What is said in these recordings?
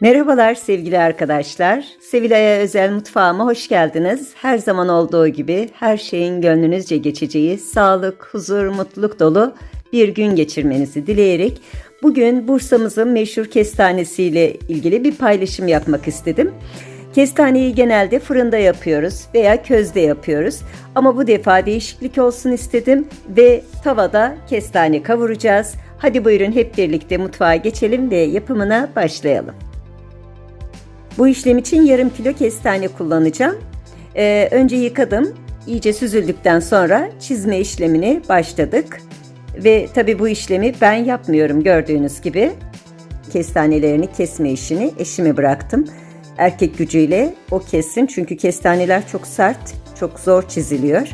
Merhabalar sevgili arkadaşlar. Sevilay'a özel mutfağıma hoş geldiniz. Her zaman olduğu gibi her şeyin gönlünüzce geçeceği, sağlık, huzur, mutluluk dolu bir gün geçirmenizi dileyerek bugün Bursa'mızın meşhur kestanesiyle ilgili bir paylaşım yapmak istedim. Kestaneyi genelde fırında yapıyoruz veya közde yapıyoruz. Ama bu defa değişiklik olsun istedim ve tavada kestane kavuracağız. Hadi buyurun hep birlikte mutfağa geçelim ve yapımına başlayalım. Bu işlem için yarım kilo kestane kullanacağım. Ee, önce yıkadım. İyice süzüldükten sonra çizme işlemine başladık. Ve tabi bu işlemi ben yapmıyorum gördüğünüz gibi. Kestanelerini kesme işini eşime bıraktım. Erkek gücüyle o kessin çünkü kestaneler çok sert, çok zor çiziliyor.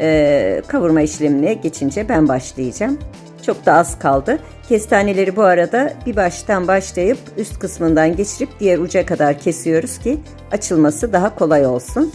Ee, kavurma işlemine geçince ben başlayacağım. Çok da az kaldı. Kestaneleri bu arada bir baştan başlayıp üst kısmından geçirip diğer uca kadar kesiyoruz ki açılması daha kolay olsun.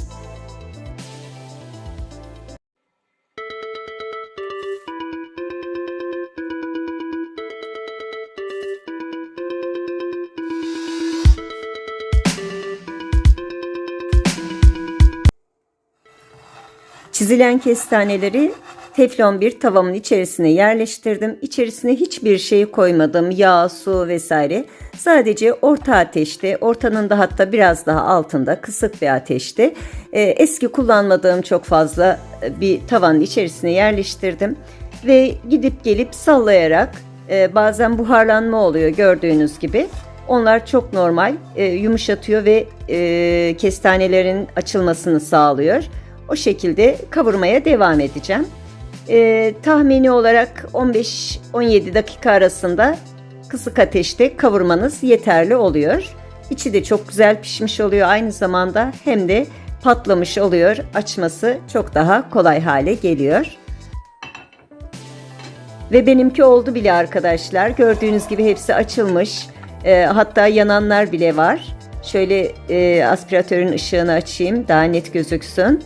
Çizilen kestaneleri teflon bir tavamın içerisine yerleştirdim. İçerisine hiçbir şey koymadım. Yağ, su vesaire. Sadece orta ateşte, ortanın da hatta biraz daha altında kısık bir ateşte e, eski kullanmadığım çok fazla e, bir tavanın içerisine yerleştirdim. Ve gidip gelip sallayarak e, bazen buharlanma oluyor gördüğünüz gibi. Onlar çok normal, yumuşatıyor ve kestanelerin açılmasını sağlıyor. O şekilde kavurmaya devam edeceğim. Ee, tahmini olarak 15-17 dakika arasında kısık ateşte kavurmanız yeterli oluyor. İçi de çok güzel pişmiş oluyor aynı zamanda hem de patlamış oluyor. Açması çok daha kolay hale geliyor. Ve benimki oldu bile arkadaşlar. Gördüğünüz gibi hepsi açılmış. E, hatta yananlar bile var. Şöyle e, aspiratörün ışığını açayım daha net gözüksün.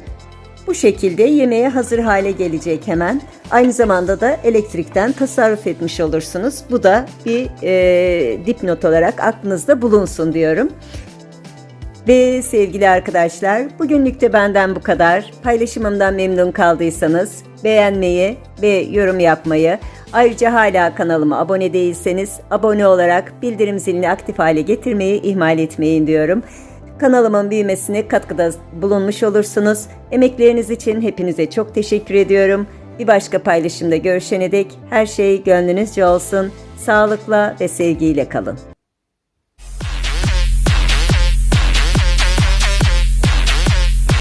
Bu şekilde yemeğe hazır hale gelecek hemen. Aynı zamanda da elektrikten tasarruf etmiş olursunuz. Bu da bir e, dipnot olarak aklınızda bulunsun diyorum. Ve sevgili arkadaşlar, bugünlük de benden bu kadar. Paylaşımımdan memnun kaldıysanız beğenmeyi ve yorum yapmayı, ayrıca hala kanalıma abone değilseniz abone olarak bildirim zilini aktif hale getirmeyi ihmal etmeyin diyorum. Kanalımın büyümesine katkıda bulunmuş olursunuz. Emekleriniz için hepinize çok teşekkür ediyorum. Bir başka paylaşımda görüşene dek her şey gönlünüzce olsun. Sağlıkla ve sevgiyle kalın.